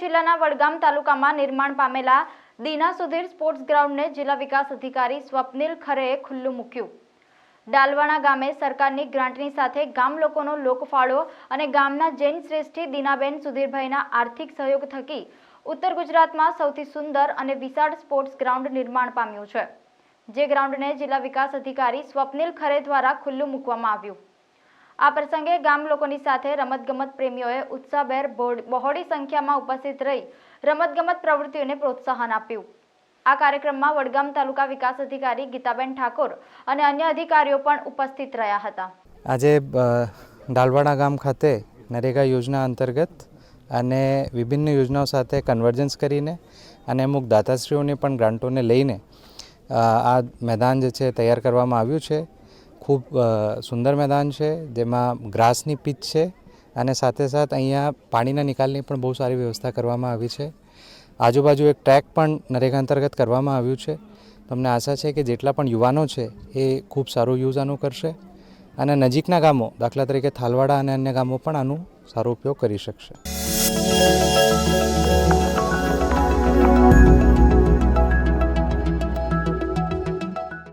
જિલ્લાના વડગામ તાલુકામાં નિર્માણ પામેલા દીના સુધીર સ્પોર્ટ્સ ગ્રાઉન્ડને જિલ્લા વિકાસ અધિકારી સ્વપ્નિલ ખરેએ ખુલ્લું મૂક્યું. ડાલવાણા ગામે સરકારની ગ્રાન્ટની સાથે ગામ લોકોનો લોકફાળો અને ગામના જૈન શ્રેષ્ઠી દીનાબેન સુધીરભાઈના આર્થિક સહયોગ થકી ઉત્તર ગુજરાતમાં સૌથી સુંદર અને વિશાળ સ્પોર્ટ્સ ગ્રાઉન્ડ નિર્માણ પામ્યું છે, જે ગ્રાઉન્ડને જિલ્લા વિકાસ અધિકારી સ્વપ્નિલ ખરે દ્વારા ખુલ્લું મૂકવામાં આવ્યું. આ પ્રસંગે ગામ લોકોની સાથે રમતગમત પ્રેમીઓએ ઉત્સાહભેર બહોળી સંખ્યામાં ઉપસ્થિત રહી રમતગમત પ્રવૃત્તિઓને પ્રોત્સાહન આપ્યું. આ કાર્યક્રમમાં વડગામ તાલુકા વિકાસ અધિકારી ગીતાબેન ઠાકોર અને અન્ય અધિકારીઓ પણ ઉપસ્થિત રહ્યા હતા. આજે ડાલવાડા ગામ ખાતે નરેગા યોજના અંતર્ગત અને વિભિન્ન યોજનાઓ સાથે કન્વર્જન્સ કરીને અને અમુક દાતાશ્રીઓની પણ ગ્રાન્ટોને લઈને આ મેદાન જે છે તૈયાર કરવામાં આવ્યું છે. ખૂબ સુંદર મેદાન છે, જેમાં ગ્રાસની પીચ છે અને સાથે સાથ અહીંયા પાણીના નિકાલની પણ બહુ સારી વ્યવસ્થા કરવામાં આવી છે. આજુબાજુ એક ટ્રેક પણ નરેગા અંતર્ગત કરવામાં આવ્યું છે. તમને આશા છે કે જેટલા પણ યુવાનો છે એ ખૂબ સારું યુઝ આનું કરશે અને નજીકના ગામો, દાખલા તરીકે થાલવાડા અને અન્ય ગામો પણ આનું સારો ઉપયોગ કરી શકશે.